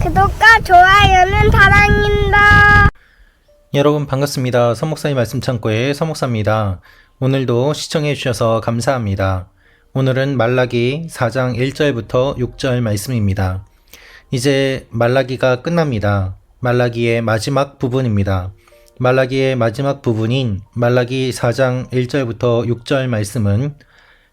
구독과 좋아요는 사랑입니다. 여러분 반갑습니다. 서목사의 말씀 창고의 서목사입니다. 오늘도 시청해 주셔서 감사합니다. 오늘은 말라기 4장 1절부터 6절 말씀입니다. 이제 말라기가 끝납니다. 말라기의 마지막 부분입니다. 말라기의 마지막 부분인 말라기 4장 1절부터 6절 말씀은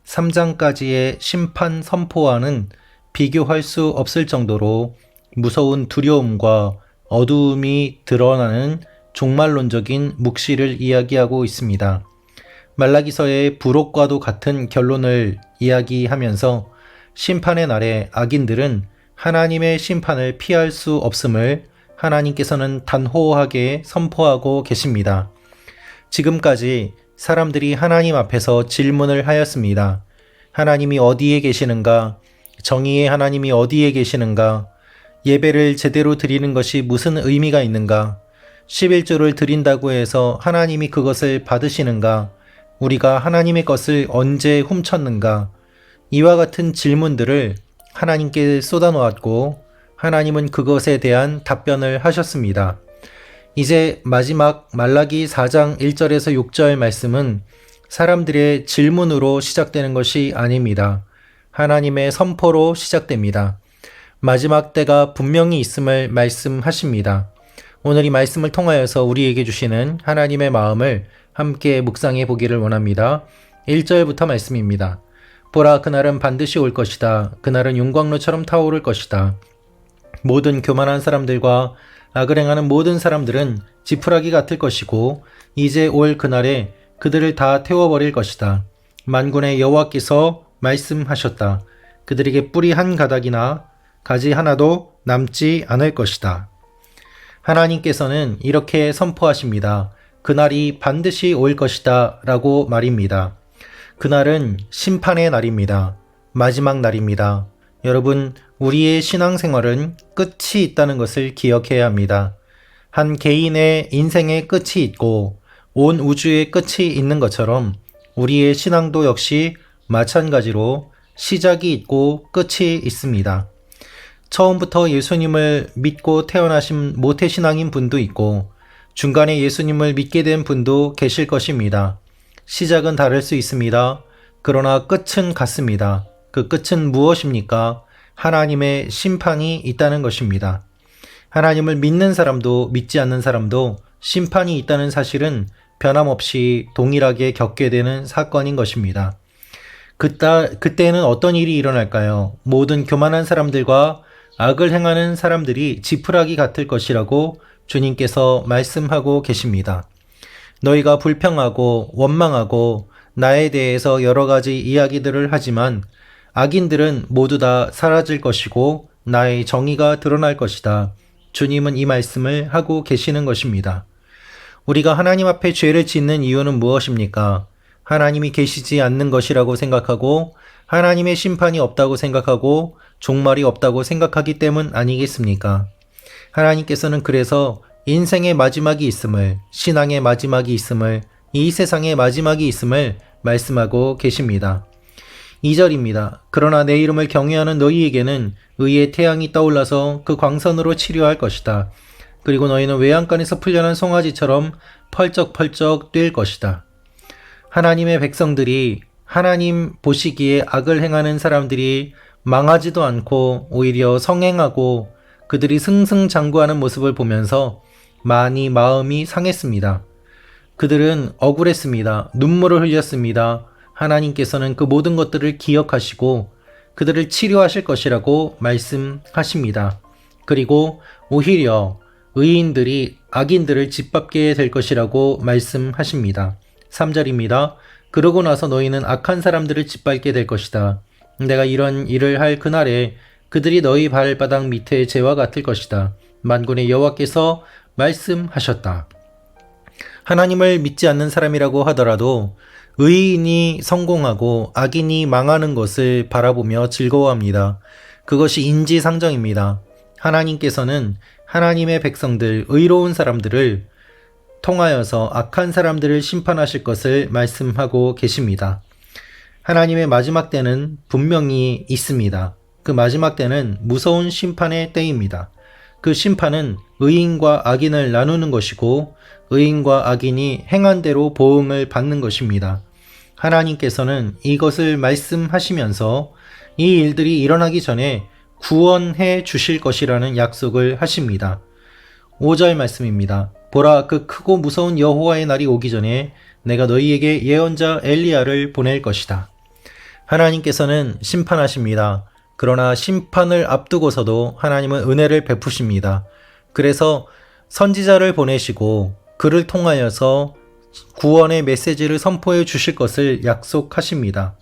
3장까지의 심판 선포와는 비교할 수 없을 정도로 무서운 두려움과 어두움이 드러나는 종말론적인 묵시를 이야기하고 있습니다. 말라기서의 부록과도 같은 결론을 이야기하면서 심판의 날에 악인들은 하나님의 심판을 피할 수 없음을 하나님께서는 단호하게 선포하고 계십니다. 지금까지 사람들이 하나님 앞에서 질문을 하였습니다. 하나님이 어디에 계시는가? 정의의 하나님이 어디에 계시는가? 예배를 제대로 드리는 것이 무슨 의미가 있는가? 11조를 드린다고 해서 하나님이 그것을 받으시는가? 우리가 하나님의 것을 언제 훔쳤는가? 이와 같은 질문들을 하나님께 쏟아놓았고 하나님은 그것에 대한 답변을 하셨습니다. 이제 마지막 말라기 4장 1절에서 6절 말씀은 사람들의 질문으로 시작되는 것이 아닙니다. 하나님의 선포로 시작됩니다. 마지막 때가 분명히 있음을 말씀하십니다. 오늘 이 말씀을 통하여서 우리에게 주시는 하나님의 마음을 함께 묵상해 보기를 원합니다. 1절부터 말씀입니다. 보라, 그날은 반드시 올 것이다. 그날은 용광로처럼 타오를 것이다. 모든 교만한 사람들과 악을 행하는 모든 사람들은 지푸라기 같을 것이고 이제 올 그날에 그들을 다 태워버릴 것이다. 만군의 여호와께서 말씀하셨다. 그들에게 뿌리 한 가닥이나 가지 하나도 남지 않을 것이다. 하나님께서는 이렇게 선포하십니다. 그날이 반드시 올 것이다 라고 말입니다. 그날은 심판의 날입니다. 마지막 날입니다. 여러분, 우리의 신앙생활은 끝이 있다는 것을 기억해야 합니다. 한 개인의 인생의 끝이 있고 온 우주의 끝이 있는 것처럼 우리의 신앙도 역시 마찬가지로 시작이 있고 끝이 있습니다. 처음부터 예수님을 믿고 태어나신 모태신앙인 분도 있고 중간에 예수님을 믿게 된 분도 계실 것입니다. 시작은 다를 수 있습니다. 그러나 끝은 같습니다. 그 끝은 무엇입니까? 하나님의 심판이 있다는 것입니다. 하나님을 믿는 사람도 믿지 않는 사람도 심판이 있다는 사실은 변함없이 동일하게 겪게 되는 사건인 것입니다. 그따, 그때는 어떤 일이 일어날까요? 모든 교만한 사람들과 악을 행하는 사람들이 지푸라기 같을 것이라고 주님께서 말씀하고 계십니다. 너희가 불평하고 원망하고 나에 대해서 여러 가지 이야기들을 하지만 악인들은 모두 다 사라질 것이고 나의 정의가 드러날 것이다. 주님은 이 말씀을 하고 계시는 것입니다. 우리가 하나님 앞에 죄를 짓는 이유는 무엇입니까? 하나님이 계시지 않는 것이라고 생각하고 하나님의 심판이 없다고 생각하고 종말이 없다고 생각하기 때문 아니겠습니까? 하나님께서는 그래서 인생의 마지막이 있음을, 신앙의 마지막이 있음을, 이 세상의 마지막이 있음을 말씀하고 계십니다. 2절입니다. 그러나 내 이름을 경외하는 너희에게는 의의 태양이 떠올라서 그 광선으로 치료할 것이다. 그리고 너희는 외양간에서 풀려난 송아지처럼 펄쩍펄쩍 뛸 것이다. 하나님의 백성들이 하나님 보시기에 악을 행하는 사람들이 망하지도 않고 오히려 성행하고 그들이 승승장구하는 모습을 보면서 많이 마음이 상했습니다. 그들은 억울했습니다. 눈물을 흘렸습니다. 하나님께서는 그 모든 것들을 기억하시고 그들을 치료하실 것이라고 말씀하십니다. 그리고 오히려 의인들이 악인들을 짓밟게 될 것이라고 말씀하십니다. 3절입니다. 그러고 나서 너희는 악한 사람들을 짓밟게 될 것이다. 내가 이런 일을 할 그날에 그들이 너희 발바닥 밑에 재와 같을 것이다. 만군의 여호와께서 말씀하셨다. 하나님을 믿지 않는 사람이라고 하더라도 의인이 성공하고 악인이 망하는 것을 바라보며 즐거워합니다. 그것이 인지상정입니다. 하나님께서는 하나님의 백성들, 의로운 사람들을 통하여서 악한 사람들을 심판하실 것을 말씀하고 계십니다. 하나님의 마지막 때는 분명히 있습니다. 그 마지막 때는 무서운 심판의 때입니다. 그 심판은 의인과 악인을 나누는 것이고 의인과 악인이 행한 대로 보응을 받는 것입니다. 하나님께서는 이것을 말씀하시면서 이 일들이 일어나기 전에 구원해 주실 것이라는 약속을 하십니다. 5절 말씀입니다. 보라 그 크고 무서운 여호와의 날이 오기 전에 내가 너희에게 예언자 엘리야를 보낼 것이다. 하나님께서는 심판하십니다. 그러나 심판을 앞두고서도 하나님은 은혜를 베푸십니다. 그래서 선지자를 보내시고 그를 통하여서 구원의 메시지를 선포해 주실 것을 약속하십니다.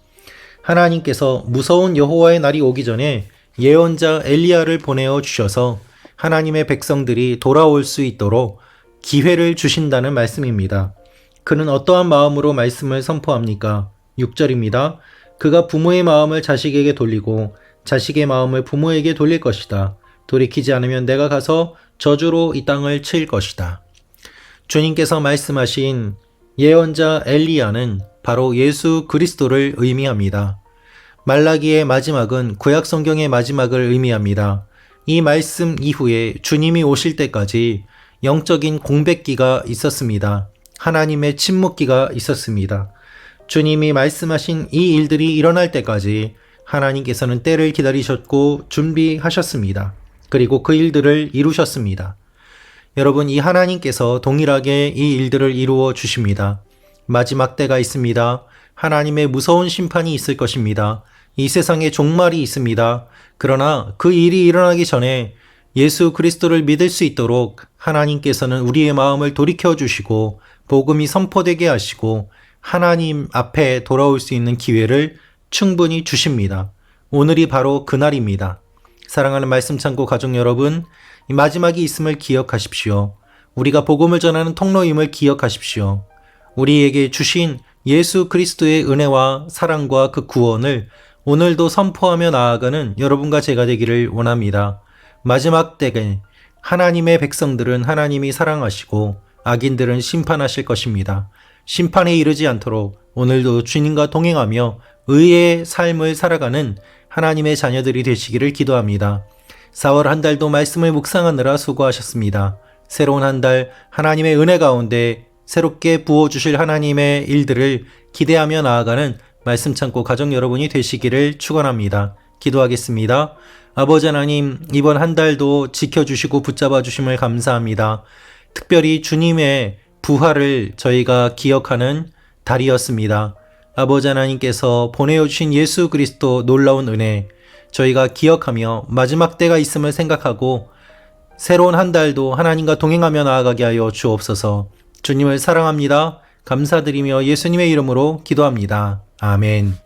하나님께서 무서운 여호와의 날이 오기 전에 예언자 엘리야를 보내어 주셔서 하나님의 백성들이 돌아올 수 있도록 기회를 주신다는 말씀입니다. 그는 어떠한 마음으로 말씀을 선포합니까? 6절입니다. 그가 부모의 마음을 자식에게 돌리고 자식의 마음을 부모에게 돌릴 것이다. 돌이키지 않으면 내가 가서 저주로 이 땅을 칠 것이다. 주님께서 말씀하신 예언자 엘리야는 바로 예수 그리스도를 의미합니다. 말라기의 마지막은 구약 성경의 마지막을 의미합니다. 이 말씀 이후에 주님이 오실 때까지 영적인 공백기가 있었습니다. 하나님의 침묵기가 있었습니다. 주님이 말씀하신 이 일들이 일어날 때까지 하나님께서는 때를 기다리셨고 준비하셨습니다. 그리고 그 일들을 이루셨습니다. 여러분, 이 하나님께서 동일하게 이 일들을 이루어 주십니다. 마지막 때가 있습니다. 하나님의 무서운 심판이 있을 것입니다. 이 세상에 종말이 있습니다. 그러나 그 일이 일어나기 전에 예수 그리스도를 믿을 수 있도록 하나님께서는 우리의 마음을 돌이켜 주시고 복음이 선포되게 하시고 하나님 앞에 돌아올 수 있는 기회를 충분히 주십니다. 오늘이 바로 그날입니다. 사랑하는 말씀 창고 가족 여러분, 이 마지막이 있음을 기억하십시오. 우리가 복음을 전하는 통로임을 기억하십시오. 우리에게 주신 예수 그리스도의 은혜와 사랑과 그 구원을 오늘도 선포하며 나아가는 여러분과 제가 되기를 원합니다. 마지막 때에 하나님의 백성들은 하나님이 사랑하시고 악인들은 심판하실 것입니다. 심판에 이르지 않도록 오늘도 주님과 동행하며 의의 삶을 살아가는 하나님의 자녀들이 되시기를 기도합니다. 4월 한 달도 말씀을 묵상하느라 수고하셨습니다. 새로운 한 달 하나님의 은혜 가운데 새롭게 부어주실 하나님의 일들을 기대하며 나아가는 말씀 창고 가정 여러분이 되시기를 축원합니다. 기도하겠습니다. 아버지 하나님 이번 한 달도 지켜주시고 붙잡아 주심을 감사합니다. 특별히 주님의 부활을 저희가 기억하는 달이었습니다. 아버지 하나님께서 보내주신 예수 그리스도 놀라운 은혜 저희가 기억하며 마지막 때가 있음을 생각하고 새로운 한 달도 하나님과 동행하며 나아가게 하여 주옵소서 주님을 사랑합니다. 감사드리며 예수님의 이름으로 기도합니다. 아멘.